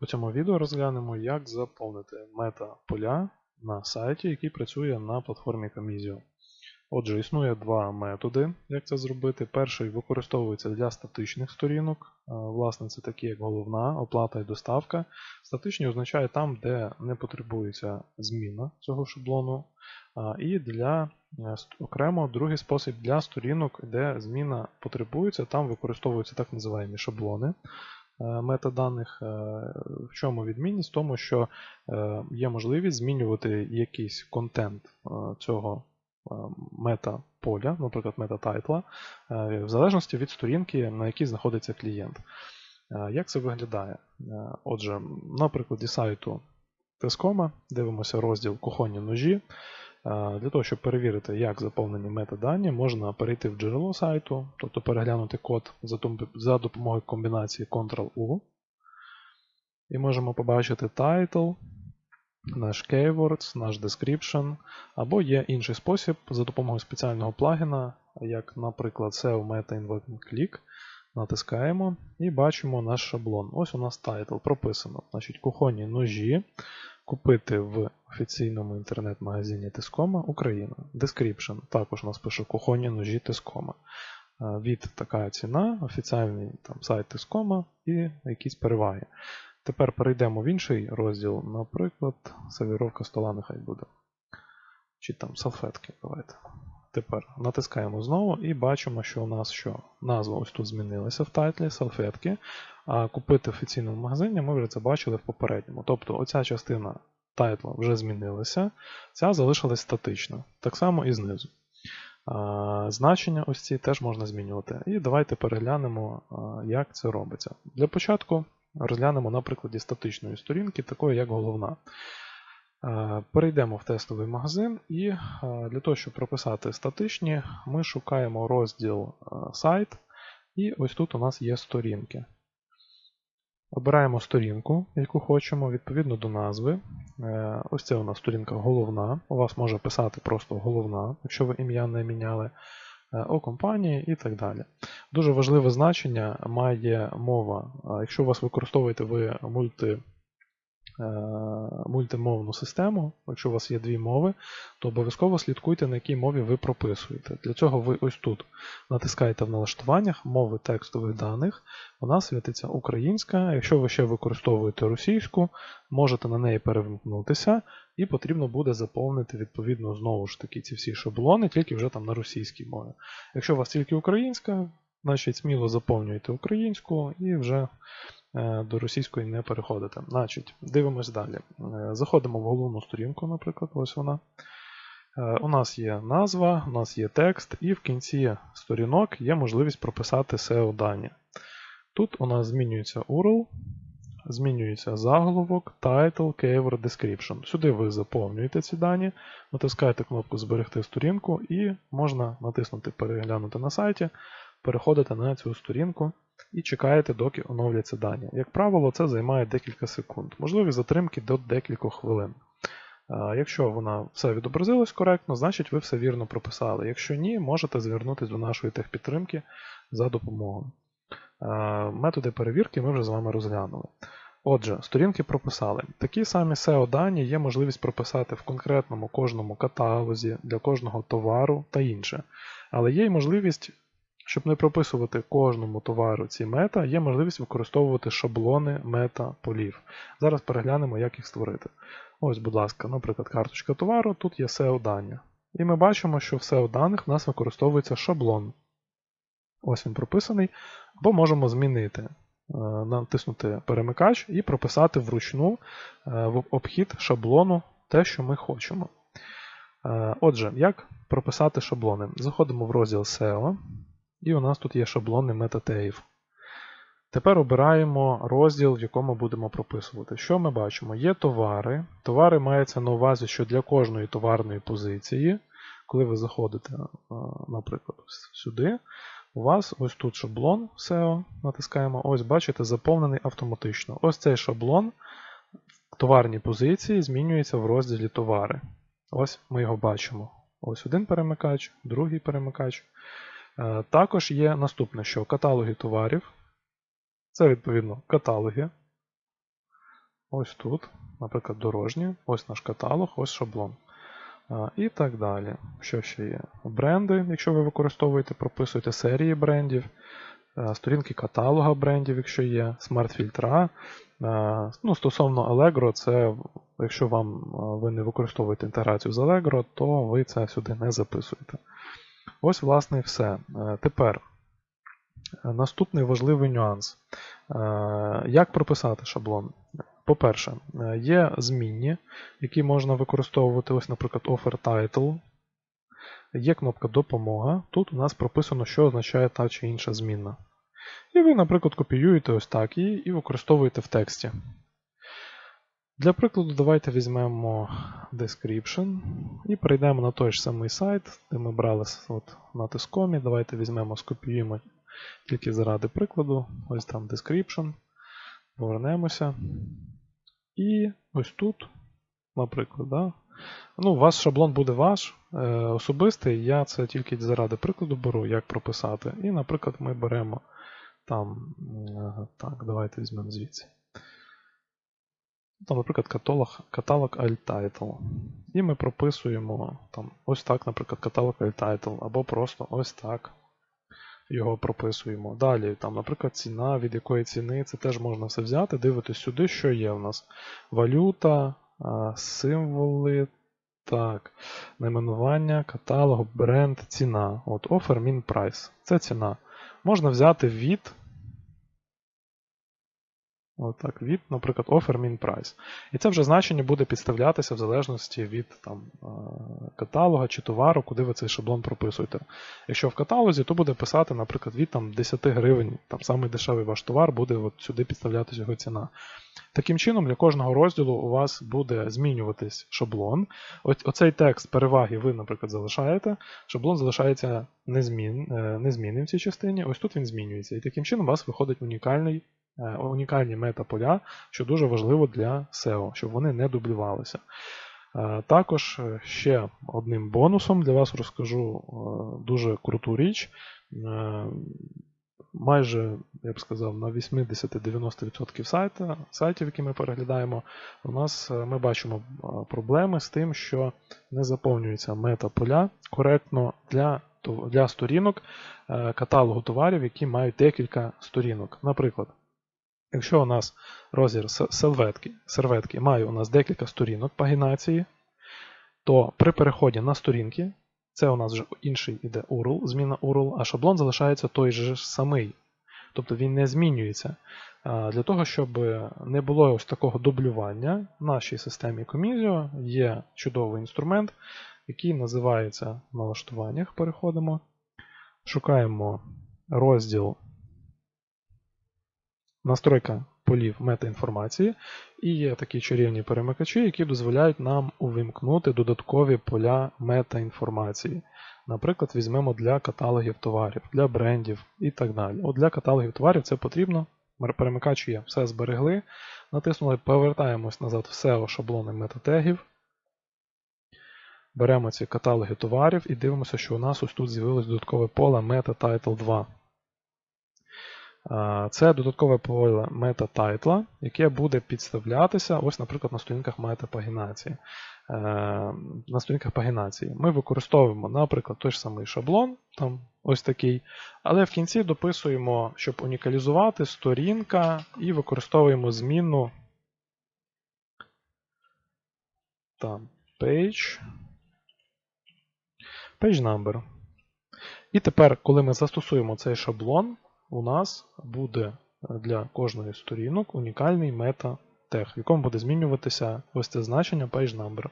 У цьому відео розглянемо, як заповнити мета-поля на сайті, який працює на платформі Camizio. Отже, існує два методи, як це зробити. Перший використовується для статичних сторінок. Е, Власне, це такі, як головна, оплата і доставка. Статичні означає там, де не потребується зміна цього шаблону. І для е, окремо другий спосіб для сторінок, де зміна потребується, там використовуються так називаємо шаблони е, метаданих. Е, В чому відмінність? В тому, що е, є можливість змінювати якийсь контент е, цього е, мета-поля, наприклад, мета-тайтла, е, в залежності від сторінки, на якій знаходиться клієнт. Е, Як це виглядає? Е, Отже, на прикладі сайту Тескома дивимося розділ кухонні ножі. Е, Для того, щоб перевірити, як заповнені метадані, можна перейти в джерело сайту, тобто переглянути код за допомогою комбінації Ctrl-U. І можемо побачити title, наш keywords, наш description, або є інший спосіб за допомогою спеціального плагіна, як, наприклад, SEO Meta Invoking Click. Натискаємо і бачимо наш шаблон. Ось у нас title прописано. Значить, кухонні ножі купити в офіційному інтернет-магазині Тискома Україна. Description. Також нас пише кухонні ножі Тискома. Е, Від така ціна, офіціальний там, сайт Тискома і якісь переваги. Тепер перейдемо в інший розділ, наприклад, сервіровка стола нехай буде. Чи там салфетки. Давайте. Тепер натискаємо знову і бачимо, що у нас що назва ось тут змінилася в тайтлі, салфетки. А купити в офіційному магазині ми вже це бачили в попередньому. Тобто оця частина тайтла вже змінилася, ця залишилась статична. Так само і знизу. А, Значення ось ці теж можна змінювати. І давайте переглянемо, як це робиться. Для початку розглянемо на прикладі статичної сторінки, такої як головна. Е, Перейдемо в тестовий магазин, і е, для того, щоб прописати статичні, ми шукаємо розділ е, сайт, і ось тут у нас є сторінки. Обираємо сторінку, яку хочемо, відповідно до назви. Ось це у нас сторінка головна. У вас може писати просто головна, якщо ви ім'я не міняли, о компанії і так далі. Дуже важливе значення має мова. Якщо у вас використовуєте ви мульти мультимовну систему, якщо у вас є дві мови, то обов'язково слідкуйте, на якій мові ви прописуєте. Для цього ви ось тут натискаєте в налаштуваннях мови текстових даних. Вона світиться українська. Якщо ви ще використовуєте російську, можете на неї перемкнутися, і потрібно буде заповнити відповідно знову ж таки ці всі шаблони, тільки вже там на російській мові. Якщо у вас тільки українська, значить сміло заповнюєте українську і вже е, до російської не переходите. Значить, дивимось далі. Е, Заходимо в головну сторінку, наприклад, ось вона. Е, У нас є назва, у нас є текст, і в кінці сторінок є можливість прописати SEO-дані. Тут у нас змінюється URL, змінюється заголовок, title, keyword, description. Сюди ви заповнюєте ці дані, натискаєте кнопку Зберегти сторінку і можна натиснути Переглянути на сайті, переходите на цю сторінку і чекаєте, доки оновляться дані. Як правило, це займає декілька секунд, можливі затримки до декількох хвилин. Якщо вона все відобразилось коректно, значить ви все вірно прописали. Якщо ні, можете звернутися до нашої техпідтримки за допомогою. Методи перевірки ми вже з вами розглянули. Отже, сторінки прописали. Такі самі SEO-дані є можливість прописати в конкретному кожному каталозі для кожного товару та інше. Але є й можливість, щоб не прописувати кожному товару ці мета, є можливість використовувати шаблони мета-полів. Зараз переглянемо, як їх створити. Ось, будь ласка, наприклад, карточка товару, тут є SEO-дані. І ми бачимо, що в SEO-даних в нас використовується шаблон. Ось він прописаний. Або можемо змінити, е, натиснути перемикач і прописати вручну е, в обхід шаблону те, що ми хочемо. Е, Отже, як прописати шаблони? Заходимо в розділ SEO, і у нас тут є шаблони MetaTave. Тепер обираємо розділ, в якому будемо прописувати. Що ми бачимо? Є товари. Товари мається на увазі, що для кожної товарної позиції, коли ви заходите, е, наприклад, сюди, у вас ось тут шаблон SEO, натискаємо, ось бачите, заповнений автоматично. Ось цей шаблон в товарній позиції змінюється в розділі товари. Ось ми його бачимо. Ось один перемикач, другий перемикач. Е, Також є наступне, що каталоги товарів. Це відповідно каталоги. ось тут, наприклад, дорожні, ось наш каталог, ось шаблон. І так далі. Що ще є? Бренди, якщо ви використовуєте, прописуєте серії брендів, е, сторінки каталога брендів, якщо є, смарт-фільтра. Е, Ну, Стосовно Allegro, це якщо вам е, ви не використовуєте інтеграцію з Allegro, то ви це сюди не записуєте. Ось, власне, і все. Е, Тепер е, наступний важливий нюанс. Е, Як прописати шаблон? По-перше, є змінні, які можна використовувати, ось, наприклад, offer title. Є кнопка Допомога. Тут у нас прописано, що означає та чи інша змінна. І ви, наприклад, копіюєте ось так її і використовуєте в тексті. Для прикладу, давайте візьмемо description і перейдемо на той ж самий сайт, де ми брали от, на тискомі. Давайте візьмемо, скопіюємо тільки заради прикладу. Ось там description. Повернемося. І ось тут, наприклад, да? ну, у вас шаблон буде ваш е, особистий. Я це тільки заради прикладу беру, як прописати. І, наприклад, ми беремо там. е, Так, давайте візьмемо звідси. Там, наприклад, каталог, каталог Alt-Title. І ми прописуємо там, ось так, наприклад, каталог Alt-Title, або просто ось так його прописуємо. Далі, там, наприклад, ціна, від якої ціни, це теж можна все взяти, дивитись сюди, що є в нас. Валюта, символи, так, найменування, каталог, бренд, ціна. От Offer Min Price. Це ціна. Можна взяти від. Отак, від, наприклад, offer min price. І це вже значення буде підставлятися в залежності від там, е, каталога чи товару, куди ви цей шаблон прописуєте. Якщо в каталозі, то буде писати, наприклад, від там, 10 гривень, там самий дешевий ваш товар, буде от сюди підставлятися його ціна. Таким чином, для кожного розділу у вас буде змінюватись шаблон. Оцей текст переваги ви, наприклад, залишаєте. Шаблон залишається незмін, е, незмінним в цій частині. Ось тут він змінюється. І таким чином у вас виходить унікальний унікальні мета-поля, що дуже важливо для SEO, щоб вони не дублювалися. Е, Також е, ще одним бонусом для вас розкажу е, дуже круту річ. Е, Майже, я б сказав, на 80-90% сайта, сайтів, які ми переглядаємо, у нас е, ми бачимо е, проблеми з тим, що не заповнюються мета-поля коректно для, для сторінок е, каталогу товарів, які мають декілька сторінок. Наприклад, Якщо у нас розмір с- серветки, серветки має у нас декілька сторінок пагінації, то при переході на сторінки, це у нас вже інший іде URL, зміна URL, а шаблон залишається той же самий. Тобто він не змінюється. Для того, щоб не було ось такого дублювання, в нашій системі Comizio є чудовий інструмент, який називається в налаштуваннях. Переходимо. Шукаємо розділ настройка полів метаінформації, і є такі чарівні перемикачі, які дозволяють нам увімкнути додаткові поля метаінформації. Наприклад, візьмемо для каталогів товарів, для брендів і так далі. От Для каталогів товарів це потрібно. Перемикач є, все зберегли. Натиснули, повертаємось назад в SEO шаблони метатегів. Беремо ці каталоги товарів і дивимося, що у нас ось тут з'явилось додаткове поле Meta Title 2. А, Це додаткове поле мета-тайтла, яке буде підставлятися, ось, наприклад, на сторінках метапагінації. Е, На сторінках пагінації. Ми використовуємо, наприклад, той ж самий шаблон, там ось такий, але в кінці дописуємо, щоб унікалізувати сторінка, і використовуємо змінну там, page, page number. І тепер, коли ми застосуємо цей шаблон, у нас буде для кожної сторінок унікальний мета-тег, в якому буде змінюватися ось це значення page number.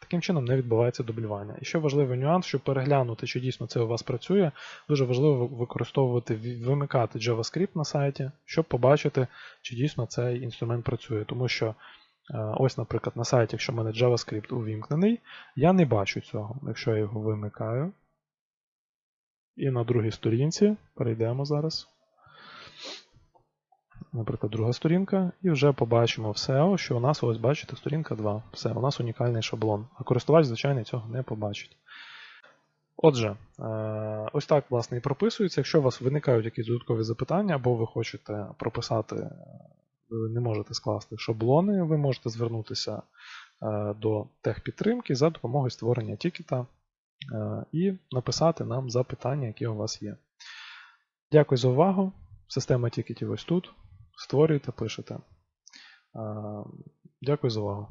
Таким чином не відбувається дублювання. І ще важливий нюанс, щоб переглянути, чи дійсно це у вас працює, дуже важливо використовувати, вимикати JavaScript на сайті, щоб побачити, чи дійсно цей інструмент працює. Тому що е, ось, наприклад, на сайті, якщо в мене JavaScript увімкнений, я не бачу цього. Якщо я його вимикаю, і на другій сторінці перейдемо зараз. Наприклад, друга сторінка, і вже побачимо в SEO, що у нас, ось бачите, сторінка 2. Все, у нас унікальний шаблон. А користувач, звичайно, цього не побачить. Отже, ось так, власне, і прописується. Якщо у вас виникають якісь додаткові запитання, або ви хочете прописати ви не можете скласти шаблони, ви можете звернутися е, до техпідтримки за допомогою створення тікета е, і написати нам запитання, які у вас є. Дякую за увагу. Система тікетів ось тут. Створюйте, пишете. Е, Дякую за увагу.